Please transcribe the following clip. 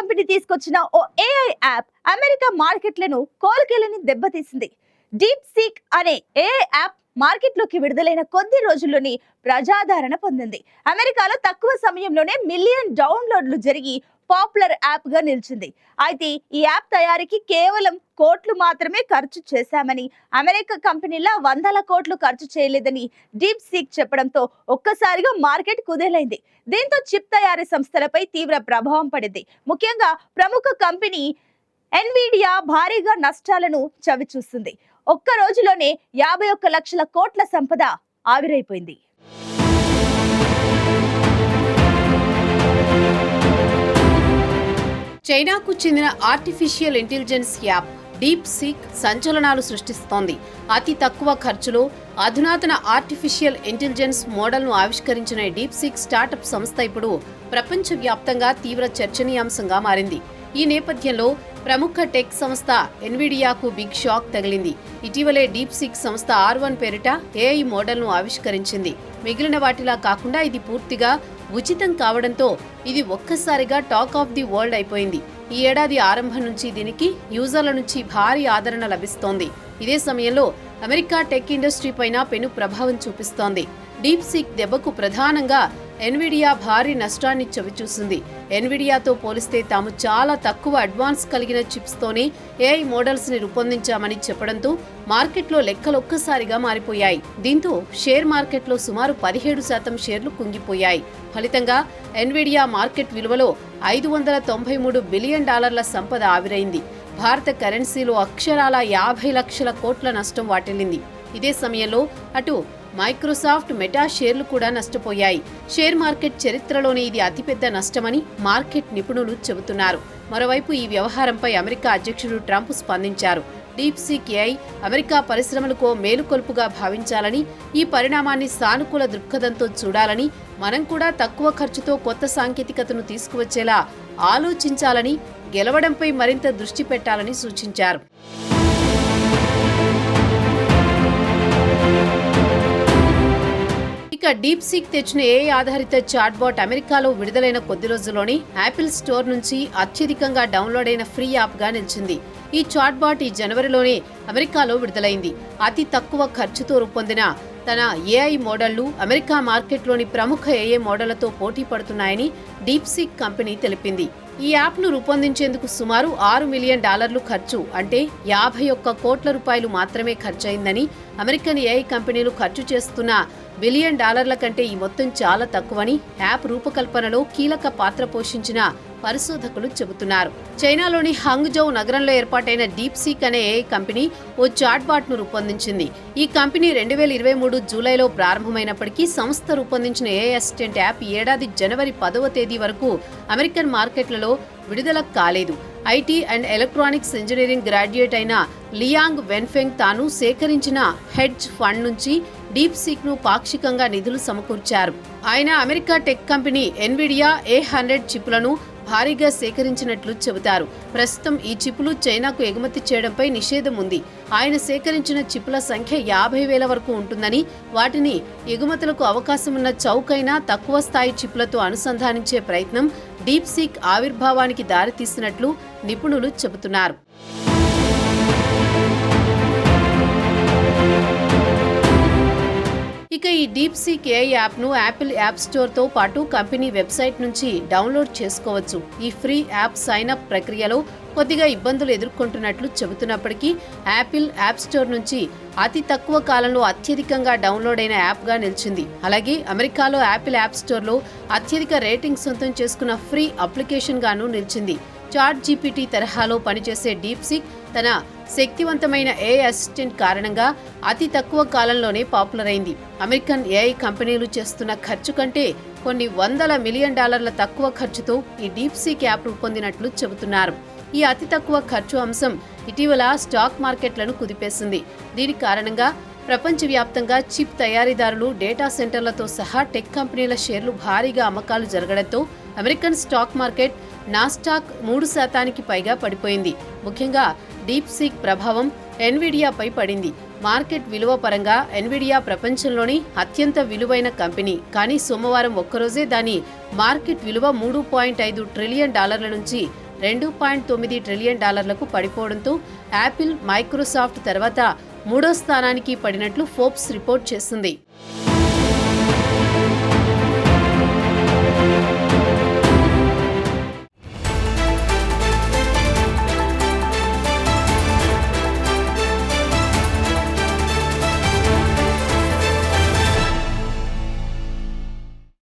Company తీసుకొచ్చిన ఓ AI app America మార్కెట్లను కోలుకెళ్ళని దెబ్బతీసింది. Deep seek అనే ఏ యాప్ మార్కెట్లోకి విడుదలైన కొద్ది రోజుల్లోనే ప్రజాదరణ పొందింది. అమెరికాలో తక్కువ సమయంలోనే మిలియన్ డౌన్లోడ్లు జరిగి పాపులర్ యాప్గా నిలిచింది. అయితే ఈ యాప్ తయారీకి కేవలం కోట్లు మాత్రమే ఖర్చు చేశామని అమెరికా కంపెనీల వందల కోట్లు ఖర్చు చేయలేదని డీప్ సీక్ చెప్పడంతో ఒక్కసారిగా మార్కెట్ కుదేలైంది. దీంతో చిప్ తయారీ సంస్థలపై తీవ్ర ప్రభావం పడింది. ముఖ్యంగా ప్రముఖ కంపెనీ ఎన్విడియా భారీగా నష్టాలను చవిచూస్తుంది. ఒక్క రోజులోనే యాభై ఒక్క లక్షల కోట్ల సంపద ఆవిరైపోయింది. చైనాకు చెందిన artificial intelligence app deep seek సంచలనాలు సృష్టిస్తోంది. అతి తక్కువ ఖర్చులో అధునాతన ఆర్టిఫిషియల్ ఇంటెలిజెన్స్ మోడల్ను ఆవిష్కరించిన డీప్ సీక్ స్టార్టప్ సంస్థ ఇప్పుడు ప్రపంచవ్యాప్తంగా తీవ్ర చర్చనీయాంశంగా మారింది. ఈ నేపథ్యంలో ప్రముఖ టెక్ సంస్థ ఎన్విడియాకు బిగ్ షాక్ తగిలింది. ఇటీవలే డీప్ సిక్ సంస్థ ఆర్ వన్ పేరిట ఏఐ మోడల్ను ఆవిష్కరించింది. మిగిలిన వాటిలా కాకుండా ఇది పూర్తిగా ఉచితం కావడంతో ఇది ఒక్కసారిగా టాక్ ఆఫ్ ది వరల్డ్ అయిపోయింది. ఈ ఏడాది ఆరంభం నుంచి దీనికి యూజర్ల నుంచి భారీ ఆదరణ లభిస్తోంది. ఇదే సమయంలో అమెరికా టెక్ ఇండస్ట్రీ పైన పెను ప్రభావం చూపిస్తోంది. డీప్ సిక్ దెబ్బకు ప్రధానంగా ఎన్విడియా భారీ నష్టాన్ని చవిచూసింది. ఎన్విడియాతో పోలిస్తే తాము చాలా తక్కువ అడ్వాన్స్ కలిగిన చిప్స్తోనే ఏఐ మోడల్స్ని రూపొందించామని చెప్పడంతో మార్కెట్లో లెక్కలు ఒక్కసారిగా మారిపోయాయి. దీంతో షేర్ మార్కెట్లో సుమారు పదిహేడు శాతం షేర్లు కుంగిపోయాయి. ఫలితంగా ఎన్విడియా మార్కెట్ విలువలో ఐదు వందల తొంభై మూడు బిలియన్ డాలర్ల సంపద ఆవిరైంది. భారత కరెన్సీలో అక్షరాల యాభై లక్షల కోట్ల నష్టం వాటిల్లింది. ఇదే సమయంలో అటు మైక్రోసాఫ్ట్ మెటా షేర్లు కూడా నష్టపోయాయి. షేర్ మార్కెట్ చరిత్రలోనే ఇది అతిపెద్ద నష్టమని మార్కెట్ నిపుణులు చెబుతున్నారు. మరోవైపు ఈ వ్యవహారంపై అమెరికా అధ్యక్షుడు ట్రంప్ స్పందించారు. డీప్ సీక్ ఏఐ అమెరికా పరిశ్రమలకు మేలుకొల్పుగా భావించాలని ఈ పరిణామాన్ని సానుకూల దృక్పథంతో చూడాలని మనం కూడా తక్కువ ఖర్చుతో కొత్త సాంకేతికతను తీసుకువచ్చేలా ఆలోచించాలని గెలవడంపై మరింత దృష్టి పెట్టాలని సూచించారు. ఇక డీప్ సీక్ తెచ్చిన ఏ ఆధారిత చాట్బాట్ అమెరికాలో విడుదలైన కొద్ది రోజుల్లోనే యాపిల్ స్టోర్ నుంచి అత్యధికంగా డౌన్లోడ్ అయిన ఫ్రీ యాప్గా నిలిచింది. ఈ చాట్బాట్ ఈ జనవరిలోనే అమెరికాలో విడుదలైంది. అతి తక్కువ ఖర్చుతో రూపొందిన తన ఏఐ మోడళ్ళు అమెరికా మార్కెట్లోని ప్రముఖ ఏఐ మోడళ్ళతో పోటీ పడుతున్నాయని డీప్ సీక్ కంపెనీ తెలిపింది. ఈ యాప్ను రూపొందించేందుకు సుమారు ఆరు మిలియన్ డాలర్లు ఖర్చు. అంటే యాభై ఒక్క కోట్ల రూపాయలు మాత్రమే ఖర్చయిందని అమెరికన్ ఏఐ కంపెనీలు ఖర్చు చేస్తున్న బిలియన్ డాలర్ల కంటే ఈ మొత్తం చాలా తక్కువని యాప్ రూపకల్పనలో కీలక పాత్ర పోషించిన పరిశోధకులు చెబుతున్నారు. చైనాలోని హంగ్జౌ నగరంలో ఏర్పాటైన డీప్ సీక్ అనే ఏఐ కంపెనీ ఓ చాట్బాట్ను రూపొందించింది. ఈ కంపెనీ రెండు వేల ఇరవై మూడు జూలైలో ప్రారంభమైనప్పటికీ సంస్థ రూపొందించిన ఏఐ అసిస్టెంట్ యాప్ ఏడాది జనవరి పదవ తేదీ వరకు అమెరికన్ మార్కెట్లలో విడుదల కాలేదు. IT and electronics engineering graduate అయిన లియాంగ్ వెన్ఫెంగ్ తాను సేకరించిన హెడ్జ్ ఫండ్ నుంచి డీప్ సీక్ను పాక్షికంగా నిధులు సమకూర్చారు. ఆయన America tech company Nvidia A hundred చిప్లను భారీగా సేకరించినట్లు చెబుతారు. ప్రస్తుతం ఈ చిపులు చైనాకు ఎగుమతి చేయడంపై నిషేధం ఉంది. ఆయన సేకరించిన చిపుల సంఖ్య యాభై వేల వరకు ఉంటుందని వాటిని ఎగుమతులకు అవకాశం ఉన్న చౌకైన తక్కువ స్థాయి చిపులతో అనుసంధానించే ప్రయత్నం డీప్ సీక్ ఆవిర్భావానికి దారితీసినట్లు నిపుణులు చెబుతున్నారు. ఈ డీప్ సీక్ ఏ యాప్ను యాపిల్ యాప్ స్టోర్తో పాటు కంపెనీ వెబ్సైట్ నుంచి డౌన్లోడ్ చేసుకోవచ్చు. ఈ ఫ్రీ యాప్ సైన్ అప్ ప్రక్రియలో కొద్దిగా ఇబ్బందులు ఎదుర్కొంటున్నట్లు చెబుతున్నప్పటికీ యాపిల్ యాప్ స్టోర్ నుంచి అతి తక్కువ కాలంలో అత్యధికంగా డౌన్లోడ్ అయిన యాప్గా నిలిచింది. అలాగే అమెరికాలో యాపిల్ యాప్ స్టోర్లో అత్యధిక రేటింగ్ సొంతం చేసుకున్న ఫ్రీ అప్లికేషన్గాను నిలిచింది. చాట్ జీపీటీ తరహాలో పనిచేసే డీప్ సీక్ తన శక్తివంతమైన ఏఐ అసిస్టెంట్ కారణంగా అతి తక్కువ కాలంలోనే పాపులర్ అయింది. అమెరికన్ ఏఐ కంపెనీలు చేస్తున్న ఖర్చు కంటే కొన్ని వందల మిలియన్ డాలర్ల తక్కువ ఖర్చుతో ఈ డీప్ సీక్ యాప్ రూపొందినట్లు చెబుతున్నారు. ఈ అతి తక్కువ ఖర్చు అంశం ఇటీవల స్టాక్ మార్కెట్లను కుదిపేసింది. దీని కారణంగా ప్రపంచవ్యాప్తంగా చిప్ తయారీదారులు డేటా సెంటర్లతో సహా టెక్ కంపెనీల షేర్లు భారీగా అమ్మకాలు జరగడంతో అమెరికన్ స్టాక్ మార్కెట్ నాస్టాక్ మూడు శాతానికి పైగా పడిపోయింది. ముఖ్యంగా డీప్ సీక్ ప్రభావం ఎన్విడియాపై పడింది. మార్కెట్ విలువ పరంగా ఎన్విడియా ప్రపంచంలోని అత్యంత విలువైన కంపెనీ. కానీ సోమవారం ఒక్కరోజే దాని మార్కెట్ విలువ మూడు పాయింట్ ఐదు ట్రిలియన్ డాలర్ల నుంచి రెండు పాయింట్ తొమ్మిది ట్రిలియన్ డాలర్లకు పడిపోవడంతో యాపిల్ మైక్రోసాఫ్ట్ తర్వాత మూడో స్థానానికి పడినట్లు ఫోర్బ్స్ రిపోర్ట్ చేసింది